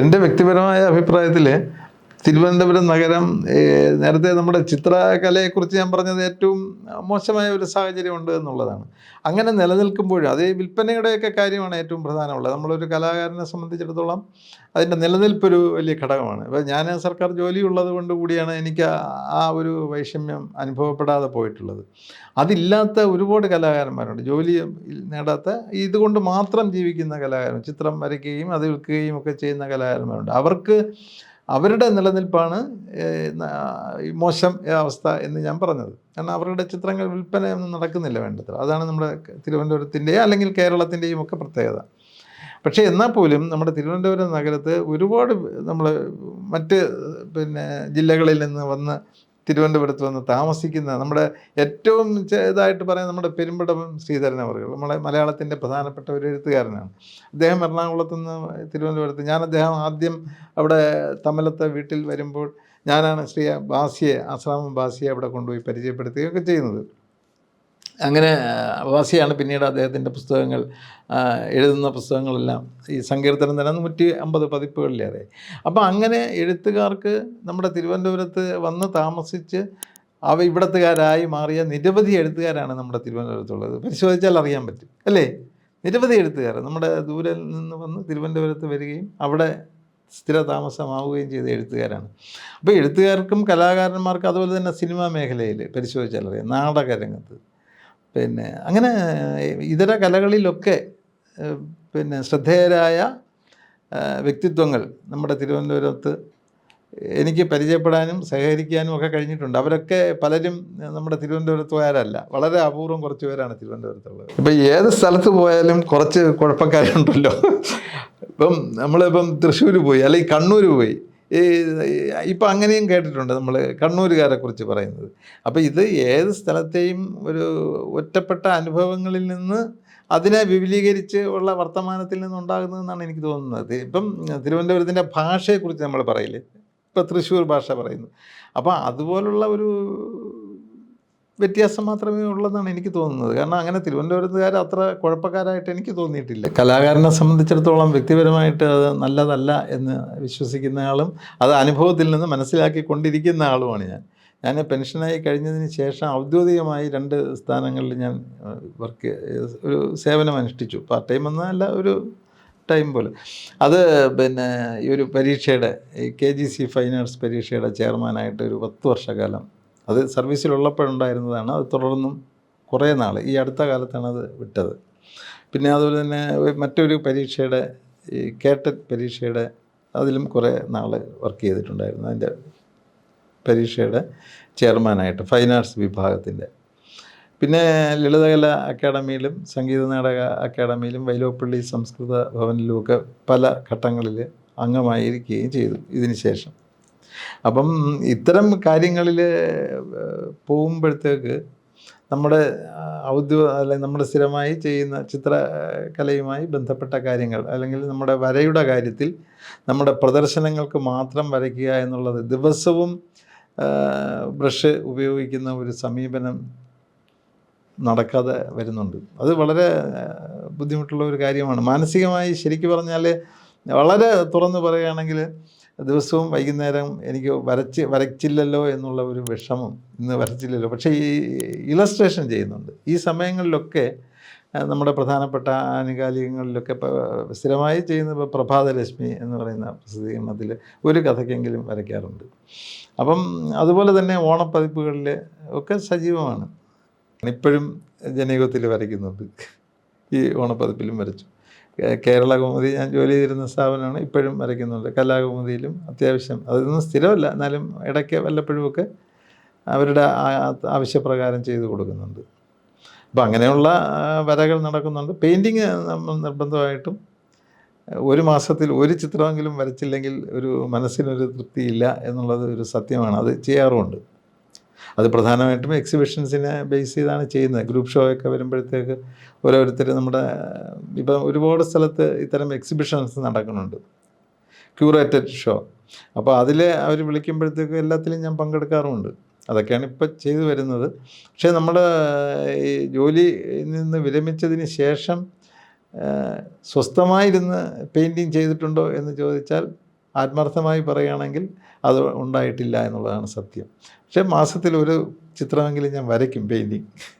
എന്റെ വ്യക്തിപരമായ അഭിപ്രായത്തിൽ തിരുവനന്തപുരം നഗരം നേരത്തെ നമ്മുടെ ചിത്രകലയെക്കുറിച്ച് ഞാൻ പറഞ്ഞത് ഏറ്റവും മോശമായ ഒരു സാഹചര്യം ഉണ്ട് എന്നുള്ളതാണ്. അങ്ങനെ നിലനിൽക്കുമ്പോഴും അത് വിൽപ്പനയുടെയൊക്കെ കാര്യമാണ് ഏറ്റവും പ്രധാനമുള്ളത്. നമ്മളൊരു കലാകാരനെ സംബന്ധിച്ചിടത്തോളം അതിന്റെ നിലനിൽപ്പൊരു വലിയ ഘടകമാണ്. ഇപ്പോൾ ഞാൻ സർക്കാർ ജോലിയുള്ളത് കൊണ്ട് കൂടിയാണ് എനിക്ക് ആ- ഒരു വൈഷമ്യം അനുഭവപ്പെടാതെ പോയിട്ടുള്ളത്. അതില്ലാത്ത ഒരുപാട് കലാകാരന്മാരുണ്ട്. ജോലി നേടാത്ത ഇതുകൊണ്ട് മാത്രം ജീവിക്കുന്ന കലാകാരൻ ചിത്രം വരയ്ക്കുകയും അത് വിൽക്കുകയും ഒക്കെ ചെയ്യുന്ന കലാകാരന്മാരുണ്ട്. അവർക്ക് അവരുടെ നിലനിൽപ്പാണ് മോശം അവസ്ഥ എന്ന് ഞാൻ പറഞ്ഞത്. കാരണം അവരുടെ ചിത്രങ്ങൾ വിൽപ്പനയൊന്നും നടക്കുന്നില്ല വേണ്ടത്ര. അതാണ് നമ്മുടെ തിരുവനന്തപുരത്തിന്റെയും അല്ലെങ്കിൽ കേരളത്തിന്റെയും ഒക്കെ പ്രത്യേകത. പക്ഷേ എന്നാൽ പോലും നമ്മുടെ തിരുവനന്തപുരം നഗരത്ത് ഒരുപാട് നമ്മൾ മറ്റ് പിന്നെ ജില്ലകളിൽ നിന്ന് വന്ന് തിരുവനന്തപുരത്ത് വന്ന് താമസിക്കുന്ന നമ്മുടെ ഏറ്റവും ഇതായിട്ട് പറയുന്നത് നമ്മുടെ പെരുമ്പടം ശ്രീധരൻ അവർ നമ്മളെ മലയാളത്തിന്റെ പ്രധാനപ്പെട്ട ഒരു എഴുത്തുകാരനാണ്. അദ്ദേഹം എറണാകുളത്ത് നിന്ന് തിരുവനന്തപുരത്ത് ഞാൻ അദ്ദേഹം ആദ്യം അവിടെ തമലത്തെ വീട്ടിൽ വരുമ്പോൾ ഞാനാണ് ശ്രീ ബാസിയെ ആശ്രാമം ബാസിയെ അവിടെ കൊണ്ടുപോയി പരിചയപ്പെടുത്തുകയൊക്കെ ചെയ്യുന്നത്. അങ്ങനെ ആ, പിന്നീട് അദ്ദേഹത്തിന്റെ പുസ്തകങ്ങൾ എഴുതുന്ന പുസ്തകങ്ങളെല്ലാം ഈ സങ്കീർത്തനം തന്നെ നൂറ്റി അമ്പത് പതിപ്പുകളിലേറെ. അപ്പോൾ അങ്ങനെ എഴുത്തുകാർക്ക് നമ്മുടെ തിരുവനന്തപുരത്ത് വന്ന് താമസിച്ച് അവ ഇവിടത്തുകാരായി മാറിയ നിരവധി എഴുത്തുകാരാണ് നമ്മുടെ തിരുവനന്തപുരത്തുള്ളത്. പരിശോധിച്ചാൽ അറിയാൻ പറ്റും അല്ലേ? നിരവധി എഴുത്തുകാർ നമ്മുടെ ദൂരെ നിന്ന് വന്ന് തിരുവനന്തപുരത്ത് വരികയും അവിടെ സ്ഥിര താമസമാവുകയും ചെയ്ത എഴുത്തുകാരാണ്. അപ്പോൾ എഴുത്തുകാർക്കും കലാകാരന്മാർക്കും അതുപോലെ തന്നെ സിനിമാ മേഖലയിൽ പരിശോധിച്ചാൽ അറിയാം. നാടക രംഗത്ത് പിന്നെ അങ്ങനെ ഇതര കലകളിലൊക്കെ പിന്നെ ശ്രദ്ധേയരായ വ്യക്തിത്വങ്ങൾ നമ്മുടെ തിരുവനന്തപുരത്ത് എനിക്ക് പരിചയപ്പെടാനും സഹകരിക്കാനും ഒക്കെ കഴിഞ്ഞിട്ടുണ്ട്. അവരൊക്കെ പലരും നമ്മുടെ തിരുവനന്തപുരത്തുകാരല്ല വളരെ അപൂർവം കുറച്ച് പേരാണ് തിരുവനന്തപുരത്തുള്ളത്. ഇപ്പം ഏത് സ്ഥലത്ത് പോയാലും കുറച്ച് കുഴപ്പക്കാരുണ്ടല്ലോ. ഇപ്പം നമ്മളിപ്പം തൃശ്ശൂർ പോയി അല്ലെങ്കിൽ കണ്ണൂർ പോയി. ഇപ്പം അങ്ങനെയും കേട്ടിട്ടുണ്ട് നമ്മൾ കണ്ണൂരുകാരെ കുറിച്ച് പറയുന്നത്. അപ്പോൾ ഇത് ഏത് സ്ഥലത്തെയും ഒരു ഒറ്റപ്പെട്ട അനുഭവങ്ങളിൽ നിന്ന് അതിനെ വിപുലീകരിച്ച് ഉള്ള വർത്തമാനത്തിൽ നിന്നുണ്ടാകുന്നതെന്നാണ് എനിക്ക് തോന്നുന്നത്. ഇപ്പം തിരുവനന്തപുരത്തിന്റെ ഭാഷയെക്കുറിച്ച് നമ്മൾ പറയില്ലേ? ഇപ്പം തൃശ്ശൂർ ഭാഷ പറയുന്നു. അപ്പോൾ അതുപോലുള്ള ഒരു വ്യത്യാസം മാത്രമേ ഉള്ളെന്നാണ് എനിക്ക് തോന്നുന്നത്. കാരണം അങ്ങനെ തിരുവനന്തപുരത്തുകാർ അത്ര കുഴപ്പക്കാരായിട്ട് എനിക്ക് തോന്നിയിട്ടില്ല. കലാകാരനെ സംബന്ധിച്ചിടത്തോളം വ്യക്തിപരമായിട്ട് അത് നല്ലതല്ല എന്ന് വിശ്വസിക്കുന്ന ആളും അത് അനുഭവത്തിൽ നിന്ന് മനസ്സിലാക്കി കൊണ്ടിരിക്കുന്ന ആളുമാണ് ഞാൻ. ഞാൻ പെൻഷനായി കഴിഞ്ഞതിന് ശേഷം ഔദ്യോഗികമായി രണ്ട് സ്ഥാനങ്ങളിൽ ഞാൻ വർക്ക് ഒരു സേവനം അനുഷ്ഠിച്ചു. പാർട്ട് ടൈം എന്നല്ല ഒരു ടൈം പോലെ. അത് പിന്നെ ഈ ഒരു പരീക്ഷയുടെ K G C fine arts പരീക്ഷയുടെ ചെയർമാനായിട്ട് ഒരു പത്ത് വർഷക്കാലം അത് സർവീസിലുള്ളപ്പോഴുണ്ടായിരുന്നതാണ്. അത് തുടർന്നും കുറേ നാൾ ഈ അടുത്ത കാലത്താണ് അത് വിട്ടത്. പിന്നെ അതുപോലെ തന്നെ മറ്റൊരു പരീക്ഷയുടെ ഈ കേട്ടറ്റ് പരീക്ഷയുടെ അതിലും കുറേ നാൾ വർക്ക് ചെയ്തിട്ടുണ്ടായിരുന്നു. അതിന്റെ പരീക്ഷയുടെ ചെയർമാനായിട്ട് ഫൈൻ ആർട്സ് വിഭാഗത്തിന്റെ. പിന്നെ ലളിതകല അക്കാഡമിയിലും സംഗീത നാടക അക്കാഡമിയിലും വൈലോപ്പള്ളി സംസ്കൃത ഭവനിലുമൊക്കെ പല ഘട്ടങ്ങളിൽ അംഗമായിരിക്കുകയും ചെയ്തു. ഇതിന് ശേഷം അപ്പം ഇത്തരം കാര്യങ്ങളിൽ പോകുമ്പോഴത്തേക്ക് നമ്മുടെ ഔദ്യോഗ അല്ലെങ്കിൽ നമ്മുടെ സ്ഥിരമായി ചെയ്യുന്ന ചിത്രകലയുമായി ബന്ധപ്പെട്ട കാര്യങ്ങൾ അല്ലെങ്കിൽ നമ്മുടെ വരയുടെ കാര്യത്തിൽ നമ്മുടെ പ്രദർശനങ്ങൾക്ക് മാത്രം വരയ്ക്കുക എന്നുള്ളത് ദിവസവും ബ്രഷ് ഉപയോഗിക്കുന്ന ഒരു സമീപനം നടക്കാതെ വരുന്നുണ്ട്. അത് വളരെ ബുദ്ധിമുട്ടുള്ള ഒരു കാര്യമാണ്. മാനസികമായി ശരിക്കു പറഞ്ഞാൽ വളരെ തുറന്ന് പറയുകയാണെങ്കിൽ ദിവസവും വൈകുന്നേരം എനിക്ക് വരച്ച് വരച്ചില്ലല്ലോ എന്നുള്ള ഒരു വിഷമം ഇന്ന് വരച്ചില്ലല്ലോ. പക്ഷേ ഈ ഇലസ്ട്രേഷൻ ചെയ്യുന്നുണ്ട്. ഈ സമയങ്ങളിലൊക്കെ നമ്മുടെ പ്രധാനപ്പെട്ട ആനുകാലികങ്ങളിലൊക്കെ സ്ഥിരമായി ചെയ്യുന്ന ഇപ്പോൾ പ്രഭാതലക്ഷ്മി എന്ന് പറയുന്ന പ്രസിദ്ധീകരണത്തിൽ ഒരു കഥയ്ക്കെങ്കിലും വരയ്ക്കാറുണ്ട്. അപ്പം അതുപോലെ തന്നെ ഓണപ്പതിപ്പുകളിൽ ഒക്കെ സജീവമാണ്. ഇപ്പോഴും ജനയുഗത്തിൽ വരയ്ക്കുന്നുണ്ട്. ഈ ഓണപ്പതിപ്പിലും വരച്ചു. കേരള കൗമുദി ഞാൻ ജോലി ചെയ്തിരുന്ന സ്ഥാപനമാണ് ഇപ്പോഴും വരയ്ക്കുന്നുണ്ട്. കലാകൗമുദിയിലും അത്യാവശ്യം. അതൊന്നും സ്ഥിരമല്ല. എന്നാലും ഇടയ്ക്ക് വല്ലപ്പോഴുമൊക്കെ അവരുടെ ആവശ്യപ്രകാരം ചെയ്തു കൊടുക്കുന്നുണ്ട്. അപ്പോൾ അങ്ങനെയുള്ള വരകൾ നടക്കുന്നുണ്ട്. പെയിന്റിങ് നിർബന്ധമായിട്ടും ഒരു മാസത്തിൽ ഒരു ചിത്രമെങ്കിലും വരച്ചില്ലെങ്കിൽ ഒരു മനസ്സിനൊരു തൃപ്തിയില്ല എന്നുള്ളത് ഒരു സത്യമാണ്. അത് ചെയ്യാറുമുണ്ട്. അത് പ്രധാനമായിട്ടും എക്സിബിഷൻസിനെ ബേസ് ചെയ്താണ് ചെയ്യുന്നത്. ഗ്രൂപ്പ് ഷോ ഒക്കെ വരുമ്പോഴത്തേക്ക് ഓരോരുത്തർ നമ്മുടെ ഇപ്പം ഒരുപാട് സ്ഥലത്ത് ഇത്തരം എക്സിബിഷൻസ് നടക്കുന്നുണ്ട്. ക്യൂറേറ്റഡ് ഷോ അപ്പോൾ അതിൽ അവർ വിളിക്കുമ്പോഴത്തേക്ക് എല്ലാത്തിലും ഞാൻ പങ്കെടുക്കാറുമുണ്ട്. അതൊക്കെയാണ് ഇപ്പം ചെയ്തു വരുന്നത്. പക്ഷേ നമ്മൾ ഈ ജോലി നിന്ന് വിരമിച്ചതിന് ശേഷം സ്വസ്ഥമായിരുന്ന് പെയിന്റിങ് ചെയ്തിട്ടുണ്ടോ എന്ന് ചോദിച്ചാൽ ആത്മാർത്ഥമായി പറയുകയാണെങ്കിൽ അത് ഉണ്ടായിട്ടില്ല എന്നുള്ളതാണ് സത്യം. പക്ഷേ മാസത്തിൽ ഒരു ചിത്രമെങ്കിലും ഞാൻ വരയ്ക്കും പെയിന്റിങ്.